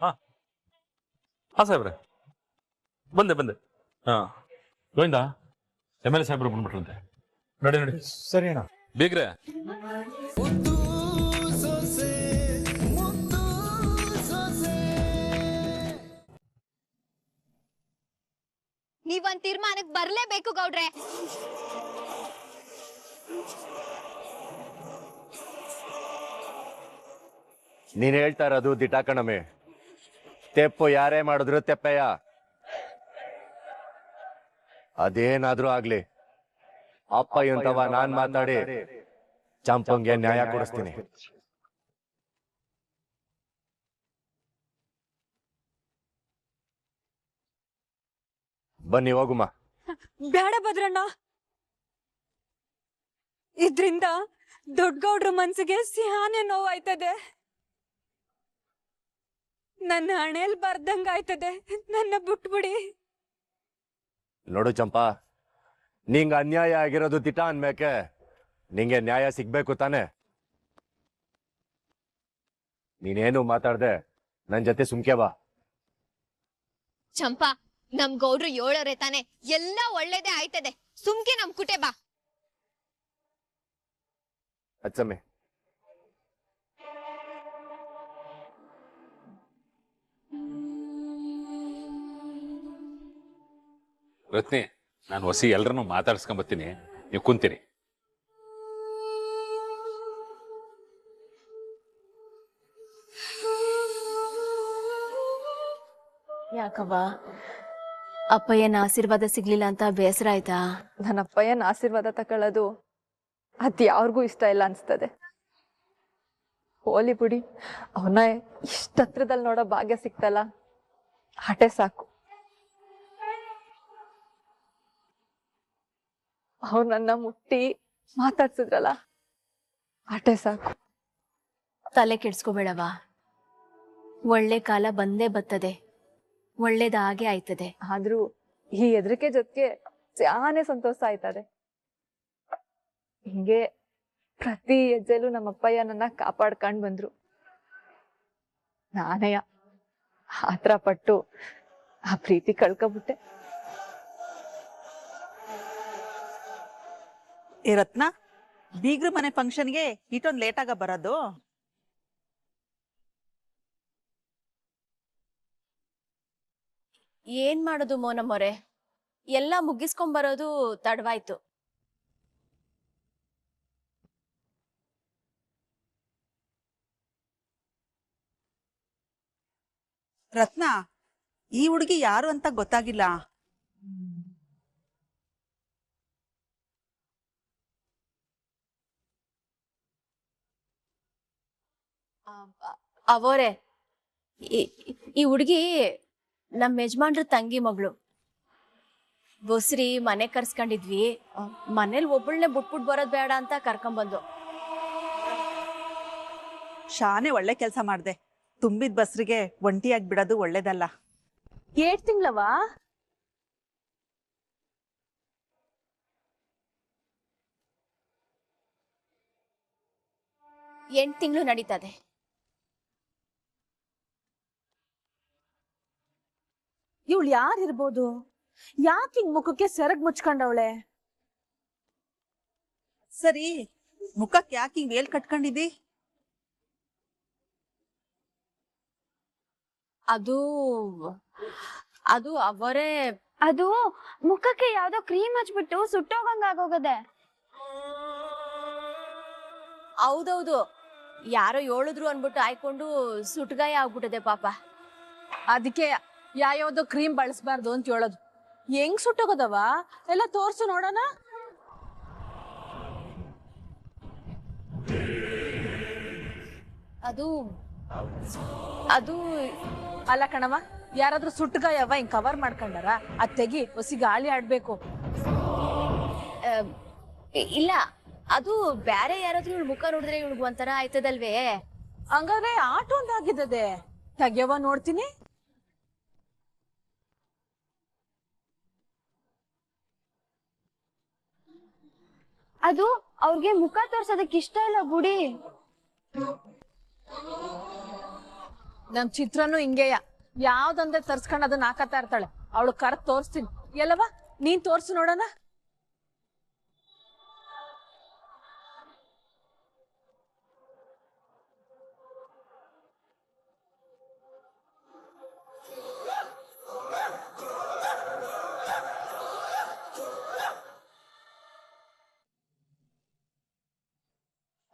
ಹಾ. ಹಾಂ ಸಾಹೇಬ್ರೆ. ಬಂದೆ ಬಂದೆ. ಹಾಂ. ಗೋವಿಂದ ಎಂ ಎಲ್ ಎ ಸಾಹೇಬ್ರು ಬಂದ್ಬಿಟ್ರಂತೆ. ನೋಡಿ ನೋಡಿ. ಸರಿ ಅಣ್ಣ. ಬೀಗ್ರೆ. ನೀವೊಂದ್ ತೀರ್ಮಾನಕ್ ಬರ್ಲೇಬೇಕು ಗೌಡ್ರೆ. ನೀನ್ ಹೇಳ್ತಾ ಇರೋದು ದಿಟ ಕಣಮೆ ತೆಪ್ಪು ಯಾರೇ ಮಾಡಿದ್ರು ತೆಪ್ಪಯ್ಯ ಅದೇನಾದ್ರೂ ಆಗ್ಲಿ. ಅಪ್ಪ ಇಂತವ ನಾನ್ ಮಾತಾಡಿ. ಚಂಪಂಗೆ ನ್ಯಾಯ ಕೊಡಿಸ್ತೀನಿ. ಬನ್ನಿ ಹೋಗುಮ್ಮ ಬೇಡ ಭದ್ರಣ್ಣ. ಇದ್ರಿಂದ ದೊಡ್ಡಗೌಡ್ರ ಮನ್ಸಿಗೆ ಸಿಹಾನೆ ನೋವಾಯ್ತದೆ. ನನ್ನ ಹಣೆಲ್ ಬರ್ದಂಗ ಆಯ್ತದೆ. ನನ್ನ ಬಿಟ್ಬಿಡಿ. ನೋಡು ಚಂಪಾ ನಿಂಗ ಅನ್ಯಾಯ ಆಗಿರೋದು ತಿಟ ಅನ್ಬೇಕೆ ನಿಂಗೆ ನ್ಯಾಯ ಸಿಗ್ಬೇಕು ತಾನೆ? ನೀನೇನು ಮಾತಾಡ್ದೆ ನನ್ ಜೊತೆ ಸುಮ್ಕೆ ಬಾ. ಚಂಪಾ ನಮ್ ಗೌಡ್ರು ಏಳೋರೆ ತಾನೆ. ಎಲ್ಲ ಒಳ್ಳೇದೇ ಆಯ್ತದೆ. ಸುಮ್ಕೆ ನಮ್ ಕುಟೆ ಬಾ. ಅಚ್ಚಮ್ಮೆ ರತ್ನಿ ನಾನು ಹೊಸಿ ಎಲ್ರನ್ನೂ ಮಾತಾಡ್ಸ್ಕೊಂಬತ್ತೀನಿ. ನೀವು ಕುಂತೀರಿ. ಯಾಕವ್ವ? ಅಪ್ಪಯ್ಯನ ಆಶೀರ್ವಾದ ಸಿಗ್ಲಿಲ್ಲ ಅಂತ ಬೇಸರ ಆಯ್ತಾ? ನನ್ನ ಅಪ್ಪಯ್ಯನ ಆಶೀರ್ವಾದ ತಕೊಳ್ಳೋದು ಅದು ಯಾರಿಗೂ ಇಷ್ಟ ಇಲ್ಲ ಅನ್ಸ್ತದೆ. ಹೋಲಿ ಬಿಡಿ ಅವನ ಇಷ್ಟ ಹತ್ರದಲ್ಲಿ ನೋಡೋ ಭಾಗ್ಯ ಸಿಕ್ತಲ್ಲ ಹಟೆ ಸಾಕು. ಅವ್ರು ನನ್ನ ಮುಟ್ಟಿ ಮಾತಾಡ್ಸಿದ್ರಲ್ಲ ಆಟೆ ಸಾಕು. ತಲೆ ಕೆಡ್ಸ್ಕೋಬೇಡವ ಒಳ್ಳೆ ಕಾಲ ಬಂದೇ ಬರ್ತದೆ ಒಳ್ಳೇದಾಗೆ ಆಯ್ತದೆ. ಆದ್ರೂ ಈ ಹೆದರಿಕೆ ಜೊತೆಗೆ ಜಾನೆ ಸಂತೋಷ ಆಯ್ತದೆ. ಹಿಂಗೆ ಪ್ರತಿ ಹೆಜ್ಜೆಲು ನಮ್ಮ ಅಪ್ಪಯ್ಯ ನನ್ನ ಕಾಪಾಡ್ಕೊಂಡ್ ಬಂದ್ರು. ನಾನಯ್ಯ ಆತರ ಪಟ್ಟು ಆ ಪ್ರೀತಿ ಕಳ್ಕೊಬಿಟ್ಟೆ. ಏ ರತ್ನ ಬೀಗ್ರ ಮನೆ ಫಂಕ್ಷನ್ಗೆ ಇಷ್ಟೊಂದು ಲೇಟಾಗ ಆಗ ಬರೋದು. ಏನ್ ಮಾಡೋದು ಮೋನಮ್ಮೊರೆ ಎಲ್ಲ ಮುಗಿಸ್ಕೊಂಬರೋದು ತಡವಾಯ್ತು. ರತ್ನ ಈ ಹುಡುಗಿ ಯಾರು ಅಂತ ಗೊತ್ತಾಗಿಲ್ಲ. ಅವರೇ ಈ ಹುಡುಗಿ ನಮ್ಮ ಯಜಮಾನ್ರ ತಂಗಿ ಮಗಳು. ಬಸ್ರಿ ಮನೆ ಕರ್ಸ್ಕೊಂಡಿದ್ವಿ. ಮನೇಲಿ ಒಬ್ಬಳನ್ನೇ ಬಿಟ್ಬಿಟ್ ಬರೋದ್ ಬೇಡ ಅಂತ ಕರ್ಕೊಂಬಂದು. ಶಾನೆ ಒಳ್ಳೆ ಕೆಲಸ ಮಾಡ್ದೆ. ತುಂಬಿದ ಬಸ್ರಿಗೆ ಒಂಟಿಯಾಗಿ ಬಿಡೋದು ಒಳ್ಳೇದಲ್ಲ. ಏಟ್ ತಿಂಗ್ಳವಾ ಎಂಟು ತಿಂಗಳು ನಡೀತದೆ. ಇವಳು ಯಾರಿರ್ಬೋದು ಯಾಕೆ ಹಿಂಗ್ ಮುಖಕ್ಕೆ ಸೆರಗ್ ಮುಚ್ಕೊಂಡವಳೆ? ಸರಿ ಮುಖಕ್ಕೆ ಯಾಕೆ ಹಿಂಗ್ ವೇಲ್ ಕಟ್ಕೊಂಡಿದ್ದಿ? ಅದು ಅದು ಅವರೇ ಅದು ಮುಖಕ್ಕೆ ಯಾವ್ದೋ ಕ್ರೀಮ್ ಹಚ್ಬಿಟ್ಟು ಸುಟ್ಟೋಗಂಗ ಆಗೋಗದೆ. ಹೌದೌದು. ಯಾರೋ ಹೇಳಿದ್ರು ಅನ್ಬಿಟ್ಟು ಆಯ್ಕೊಂಡು ಸುಟ್ಗಾಯ ಆಗ್ಬಿಟ್ಟದೆ ಪಾಪ. ಅದಕ್ಕೆ ಯಾವ್ಯಾವ್ದೋ ಕ್ರೀಮ್ ಬಳಸಬಾರ್ದು ಅಂತ ಹೇಳೋದು. ಹೆಂಗ್ ಸುಟ್ಟೋಗದವ? ಎಲ್ಲ ತೋರ್ಸು ನೋಡೋಣ. ಅದು ಅದು ಅಲ್ಲ ಕಣವ ಯಾರಾದ್ರೂ ಸುಟ್ಟಗಾಯವ ಹಿಂಗ್ ಕವರ್ ಮಾಡ್ಕೊಂಡಾರ? ಅದ್ ತೆಗಿ ಹೊಸಿ ಗಾಳಿ ಆಡ್ಬೇಕು. ಇಲ್ಲ ಅದು ಬೇರೆ ಯಾರಾದ್ರೂ ಇವಳು ಮುಖ ನೋಡಿದ್ರೆ ಇವಳಿಗೆ ಒಂಥರ ಆಯ್ತದಲ್ವೇ? ಹಂಗಾದ್ರೆ ಆಟೋ ಒಂದಾಗಿದ್ದದೆ ತೆಗಿಯವ ನೋಡ್ತೀನಿ. ಅದು ಅವ್ರಿಗೆ ಮುಖ ತೋರ್ಸೋದಕ್ಕೆ ಇಷ್ಟ ಇಲ್ಲ ಗುಡಿ. ನಮ್ ಚಿತ್ರನು ಹಿಂಗೇಯ. ಯಾವ್ದಂದ್ರೆ ತರ್ಸ್ಕೊಂಡ್ ಅದನ್ನ ಹಾಕತಾ ಇರ್ತಾಳೆ. ಅವಳು ಕರ್ ತೋರಿಸ್ತೀನಿ. ಎಲ್ಲವಾ ನೀನ್ ತೋರ್ಸು ನೋಡೋಣ.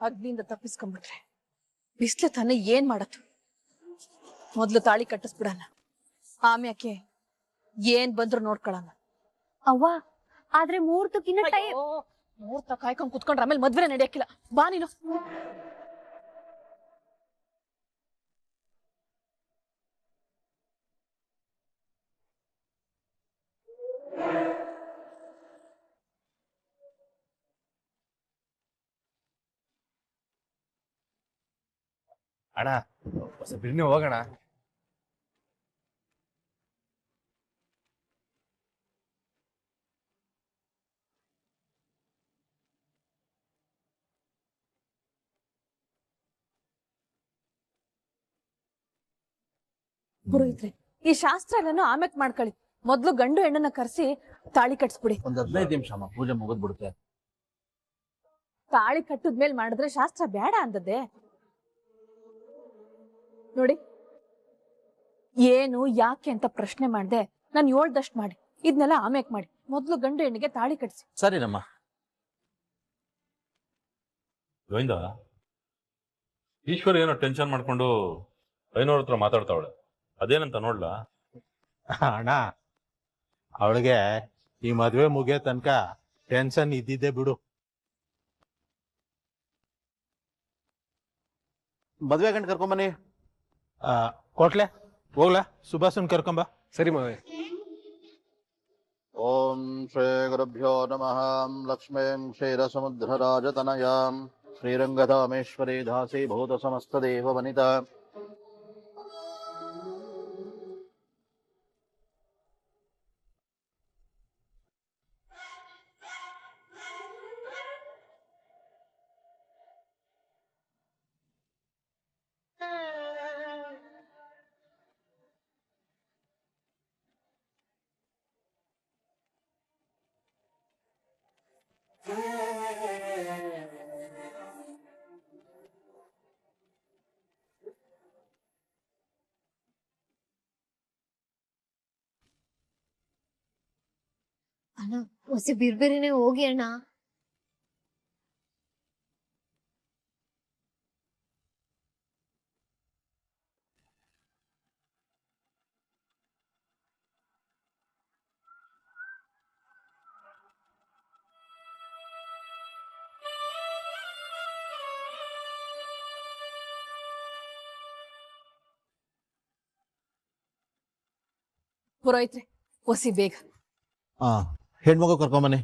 ಅಗ್ನಿಯಿಂದ ತಪ್ಪಿಸ್ಕೊಂಡ್ಬಿಟ್ರೆ. ಬಿಸ್ಲು ತಾನೇ ಏನ್ ಮಾಡತ್ತು? ಮೊದ್ಲು ತಾಳಿ ಕಟ್ಟಿಸ್ಬಿಡಣ. ಆಮ್ಯಾಕೆ ಏನ್ ಬಂದ್ರು ನೋಡ್ಕೊಳಣ ಅವ್ವ ಆದ್ರೆ ಮೂರ್ತಕ್ಕಿನ್ನ ಟೈಮ್ ಮೂರ್ತ ಕಾಯ್ಕೊಂಡ್ ಕುತ್ಕೊಂಡ್ರೆ ಆಮೇಲೆ ಮದ್ವೆ ನಡೆಯಕ್ಕಿಲ್ಲ ಬಾ ನೀನು. ಅಣ್ಣ ಹೊಸ ಬಿರ್ನಿ ಹೋಗೋಣ. ಪುರೋಹಿತ್ರೆ ಈ ಶಾಸ್ತ್ರ ಎಲ್ಲಾನು ಆಮ್ಯಾಕ್ ಮಾಡ್ಕೊಳ್ಳಿ. ಮೊದ್ಲು ಗಂಡು ಹೆಣ್ಣನ್ನ ಕರೆಸಿ ತಾಳಿ ಕಟ್ಸ್ಬಿಡಿ. ಒಂದ್ ಹದಿನೈದು ನಿಮಿಷ ಅಮ್ಮ ಪೂಜೆ ಮುಗಿದ್ಬಿಡುತ್ತೆ ತಾಳಿ ಕಟ್ಟದ್ಮೇಲೆ ಮಾಡಿದ್ರೆ ಶಾಸ್ತ್ರ ಬೇಡ ಅಂದದ್ದೆ. ನೋಡಿ. ಏನು ಯಾಕೆ ಅಂತ ಪ್ರಶ್ನೆ ಮಾಡ್ದೆ ನಾನು ಏಳ್ದಷ್ಟು ಮಾಡಿ. ಇದನ್ನೆಲ್ಲ ಆಮೇಕ್ ಮಾಡಿ. ಮೊದ್ಲು ಗಂಡು ಹೆಣ್ಣಿಗೆ ತಾಳಿ ಕಟ್ಸಿ. ಸರಿನಮ್ಮ ಗೋವಿಂದ ಈಶ್ವರ್ ಏನೋ ಟೆನ್ಷನ್ ಮಾಡ್ಕೊಂಡು ಐನೂರ ಹತ್ರ ಮಾತಾಡ್ತಾವಳೆ. ಅದೇನಂತ ನೋಡ್ಲಾ? ಅಣ್ಣ ಅವಳಿಗೆ ಈ ಮದ್ವೆ ಮುಗಿಯೋ ತನಕ ಟೆನ್ಷನ್ ಇದ್ದಿದ್ದೆ ಬಿಡು. ಮದ್ವೆ ಗಂಟು ಕರ್ಕೊಂಬನ್ನಿ ಕೊಟ್ಲೆ ಹೋಗ್ಲಾ? ಸುಭಾಷನ್ ಕರ್ಕೊಂಬ ಸರಿ ಮಾವೆ. ಓಂ ಶ್ರೀ ಗುರುಭ್ಯೋ ನಮಃ. ಲಕ್ಷ್ಮೀಂ ಕ್ಷೀರಸಮುದ್ರರಾಜತನಯಾಂ ಶ್ರೀರಂಗಧಾಮೇಶ್ವರಿ ದಾಸಿ ಭೂತ ಸಮಸ್ತ ದೇವ ವನಿತಾ ಅಣ್ಣ ಹೊಸ ಬಿರ್ಬಿರಿನೇ ಹೋಗಿ ಅಣ್ಣ. ಪುರೋಹಿತ್ರೆ ಒಸಿ ಬೇಗ. ಹಾ ಹೆಣ್ಮಗು ಕರ್ಕೊಂಬನ್ನಿ.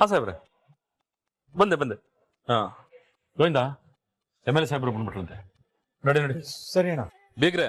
ಹಾ ಸಾಹೇಬ್ರೆ. ಬಂದೆ ಬಂದೆ. ಹಾ. ಗೋವಿಂದ ಎಂ ಎಲ್ ಎ ಸಾಹೇಬ್ರು ಬಂದ್ಬಿಟ್ರಂತೆ. ನಡಿ ನಡಿ. ಸರಿ ಅಣ್ಣ. ಬೀಗ್ರೆ.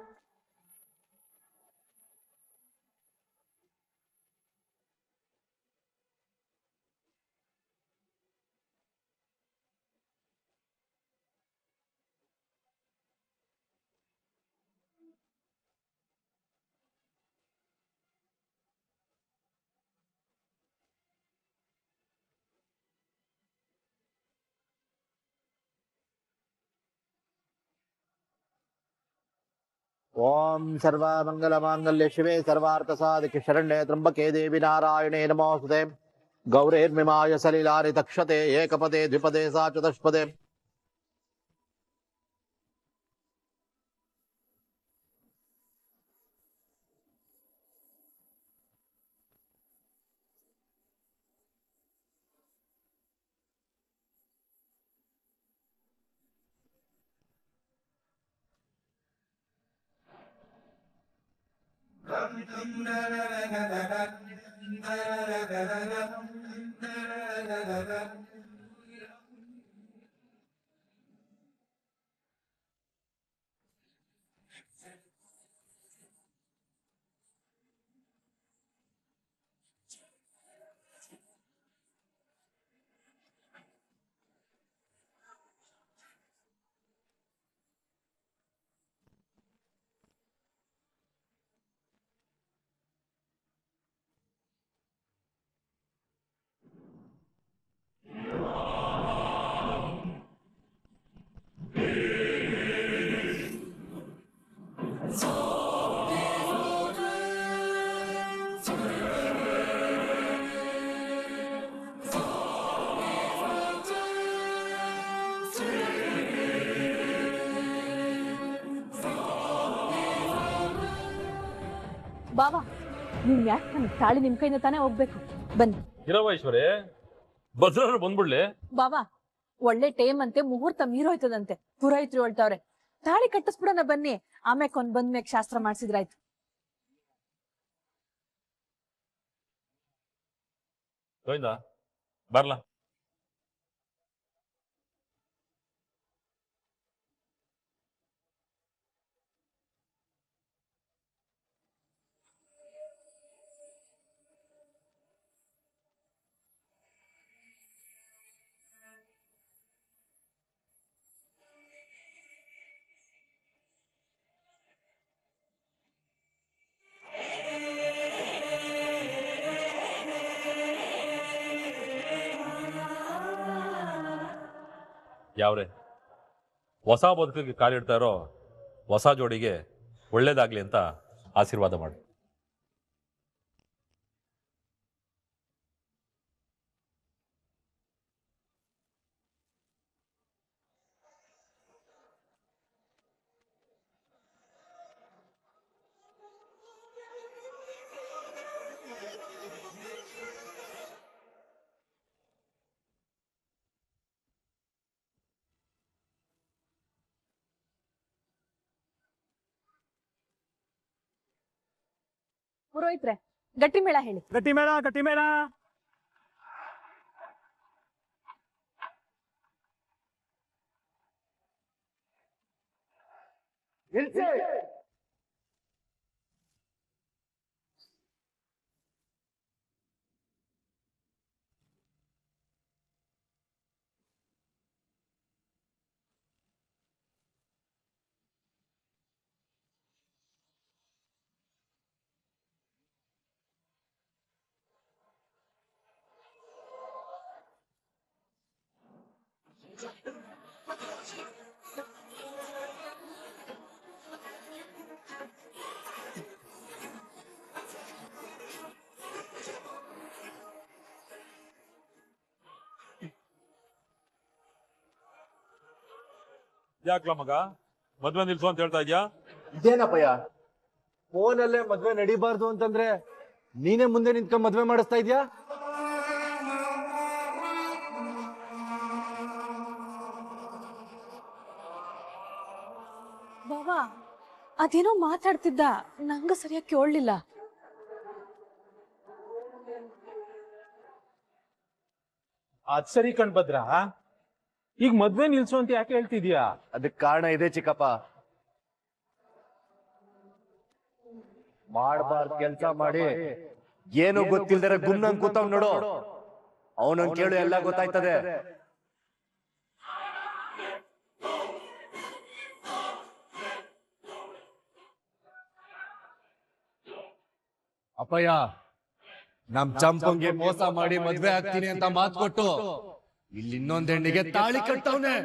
ओम सर्वमंगल मंगल्य शिवे सर्वार्थसाधिक शरण्ये त्र्यंबके देवी नारायणे नमोस्तुते गौरेर्मिमाय सलिलानि तक्षते, एकपदे, द्विपदे, सा चतुष्पदे। da da da da da ಬಾವಾ ನೀವ್ ಯಾಕೆ ತಾಳಿ ನಿಮ್ ಕೈಯಿಂದ ತಾನೇ ಹೋಗ್ಬೇಕು? ಬನ್ನಿ. ಇರವ ಭದ್ರರು ಬಂದ್ಬಿಡ್ಲಿ. ಬಾವಾ ಒಳ್ಳೆ ಟೈಮ್ ಅಂತೆ ಮುಹೂರ್ತ ಮೀರೋಯ್ತದಂತೆ. ಪುರೋಹಿತ್ರು ಹೇಳ್ತಾವ್ರೆ ತಾಳಿ ಕಟ್ಟಿಸ್ಬಿಡೋಣ ಬನ್ನಿ. ಆಮ್ಯಾಕ್ ಒಂದ್ ಬಂದ್ಮೇಕ್ ಶಾಸ್ತ್ರ ಮಾಡ್ಸಿದ್ರಾಯ್ತು. ಗೋವಿಂದ ಬರ್ಲಾ. ಯಾವ್ರೆ? ಹೊಸ ಬದುಕಿಗೆ ಕಾಲಿಡ್ತಾ ಇರೋ ಹೊಸ ಜೋಡಿಗೆ ಒಳ್ಳೇದಾಗ್ಲಿ ಅಂತ ಆಶೀರ್ವಾದ ಮಾಡಿ. ಪುರೋಹಿತ್ರೆ ಗಟ್ಟಿ ಮೇಳ ಹೇಳಿ. ಗಟ್ಟಿ ಮೇಳ ಗಟ್ಟಿ ಮೇಳ ಯಾಕ್ಲ ಮಗ? ಮದ್ವೆ ನಿಲ್ಸು ಅಂತ ಹೇಳ್ತಾ ಇದ್ಯಾ? ಇದೇನಪ್ಪಯ್ಯ ಫೋನಲ್ಲೇ ಮದ್ವೆ ನಡಿಬಾರ್ದು ಅಂತಂದ್ರೆ ನೀನೇ ಮುಂದೆ ನಿಂತ್ಕೊಂಡ್ ಮದ್ವೆ ಮಾಡಿಸ್ತಾ ಇದ್ಯಾ? ಅದೇನೋ ಮಾತಾಡ್ತಿದ್ದ. ನಂಗ ಸರಿಯಾಗಿ ಕೇಳಲಿಲ್ಲ. ಅದ್ ಸರಿ ಕಣ್ ಭದ್ರ. ಈಗ ಮದ್ವೆ ನಿಲ್ಸು ಅಂತ ಯಾಕೆ ಹೇಳ್ತಿದ್ಯಾ? ಅದಕ್ಕೆ ಕಾರಣ ಇದೆ ಚಿಕ್ಕಪ್ಪ. ಮಾಡಬಾರ್ದು ಕೆಲ್ಸ ಮಾಡಿ. ಏನು ಗೊತ್ತಿಲ್ದರೆ ಗುಮ್ನಂಗ್ ಕೂತವ್ ನೋಡು. ಅವನಂಗ್ ಕೇಳು ಎಲ್ಲ ಗೊತ್ತಾಯ್ತದೆ. ಅಪ್ಪಯ್ಯ ನಮ್ ಚಂಪಂಗೆ ಮೋಸ ಮಾಡಿ ಮದ್ವೆ ಆಗ್ತೀನಿ ಅಂತ ಮಾತು ಕೊಟ್ಟು ಇಲ್ಲಿ ಇನ್ನೊಂದ್ ಹೆಣ್ಣಿಗೆ ತಾಳಿ ಕಟ್ಟವ್ನೆ